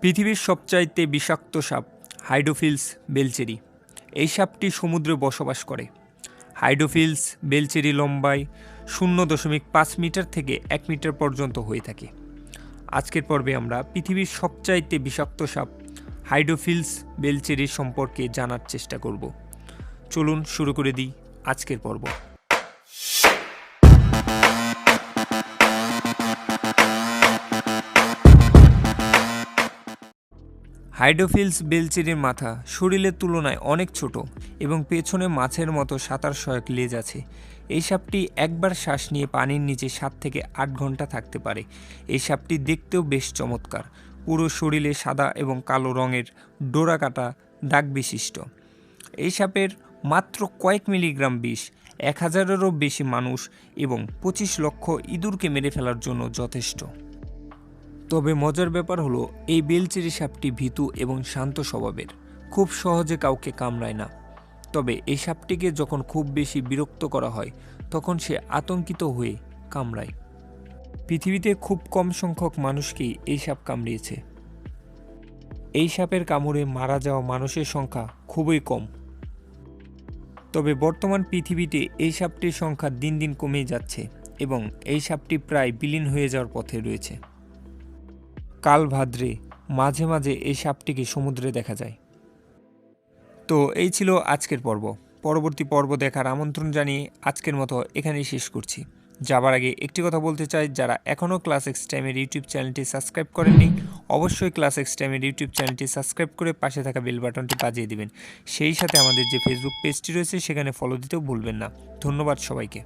পৃথিবীর সবচাইতে বিষাক্ত সাপ হাইডোফিলস বেলচেরি। এই সাপটি সমুদ্রে বসবাস করে। হাইডোফিলস বেলচেরি লম্বায় শূন্য দশমিক পাঁচ মিটার থেকে এক মিটার পর্যন্ত হয়ে থাকে। আজকের পর্বে আমরা পৃথিবীর সবচাইতে বিষাক্ত সাপ হাইডোফিলস বেলচেরি সম্পর্কে জানার চেষ্টা করব। চলুন শুরু করে দিই আজকের পর্ব। হাইডোফিলস বেলচেরির মাথা শরীরের তুলনায় অনেক ছোট এবং পেছনে মাছের মতো সাঁতার সহায়ক লেজ আছে। এই সাপটি একবার শ্বাস নিয়ে পানির নিচে সাত থেকে আট ঘণ্টা থাকতে পারে। এই সাপটি দেখতেও বেশ চমৎকার। পুরো শরীরে সাদা এবং কালো রঙের ডোরা কাটা দাগ বিশিষ্ট এই সাপের মাত্র কয়েক মিলিগ্রাম বিষ, এক হাজারেরও বেশি মানুষ এবং পঁচিশ লক্ষ ইঁদুরকে মেরে ফেলার জন্য যথেষ্ট। তবে মজার ব্যাপার হলো, এই বেলচেরি সাপটি ভীতু এবং শান্ত স্বভাবের। খুব সহজে কাউকে কামড়ায় না। তবে এই সাপটিকে যখন খুব বেশি বিরক্ত করা হয়, তখন সে আতঙ্কিত হয়ে কামড়ায়। পৃথিবীতে খুব কম সংখ্যক মানুষকেই এই সাপ কামড়িয়েছে। এই সাপের কামড়ে মারা যাওয়া মানুষের সংখ্যা খুবই কম। তবে বর্তমান পৃথিবীতে এই সাপটির সংখ্যা দিন দিন কমেই যাচ্ছে এবং এই সাপটি প্রায় বিলীন হয়ে যাওয়ার পথে রয়েছে। কাল ভাদ্রে মাঝে মাঝে এই সাপটিকে সমুদ্রে দেখা যায়। তো এই ছিল আজকের পর্ব। পরবর্তী পর্ব দেখার আমন্ত্রণ জানিয়ে আজকের মতো এখানেই শেষ করছি। যাবার আগে একটি কথা বলতে চাই, যারা এখনও ক্লাস এক্স টাইমের ইউটিউব চ্যানেলটি সাবস্ক্রাইব করেননি, অবশ্যই ক্লাস এক্স টাইমের ইউটিউব চ্যানেলটি সাবস্ক্রাইব করে পাশে থাকা বেল বাটনটি বাজিয়ে দিবেন। সেই সাথে আমাদের যে ফেসবুক পেজটি রয়েছে, সেখানে ফলো দিতেও ভুলবেন না। ধন্যবাদ সবাইকে।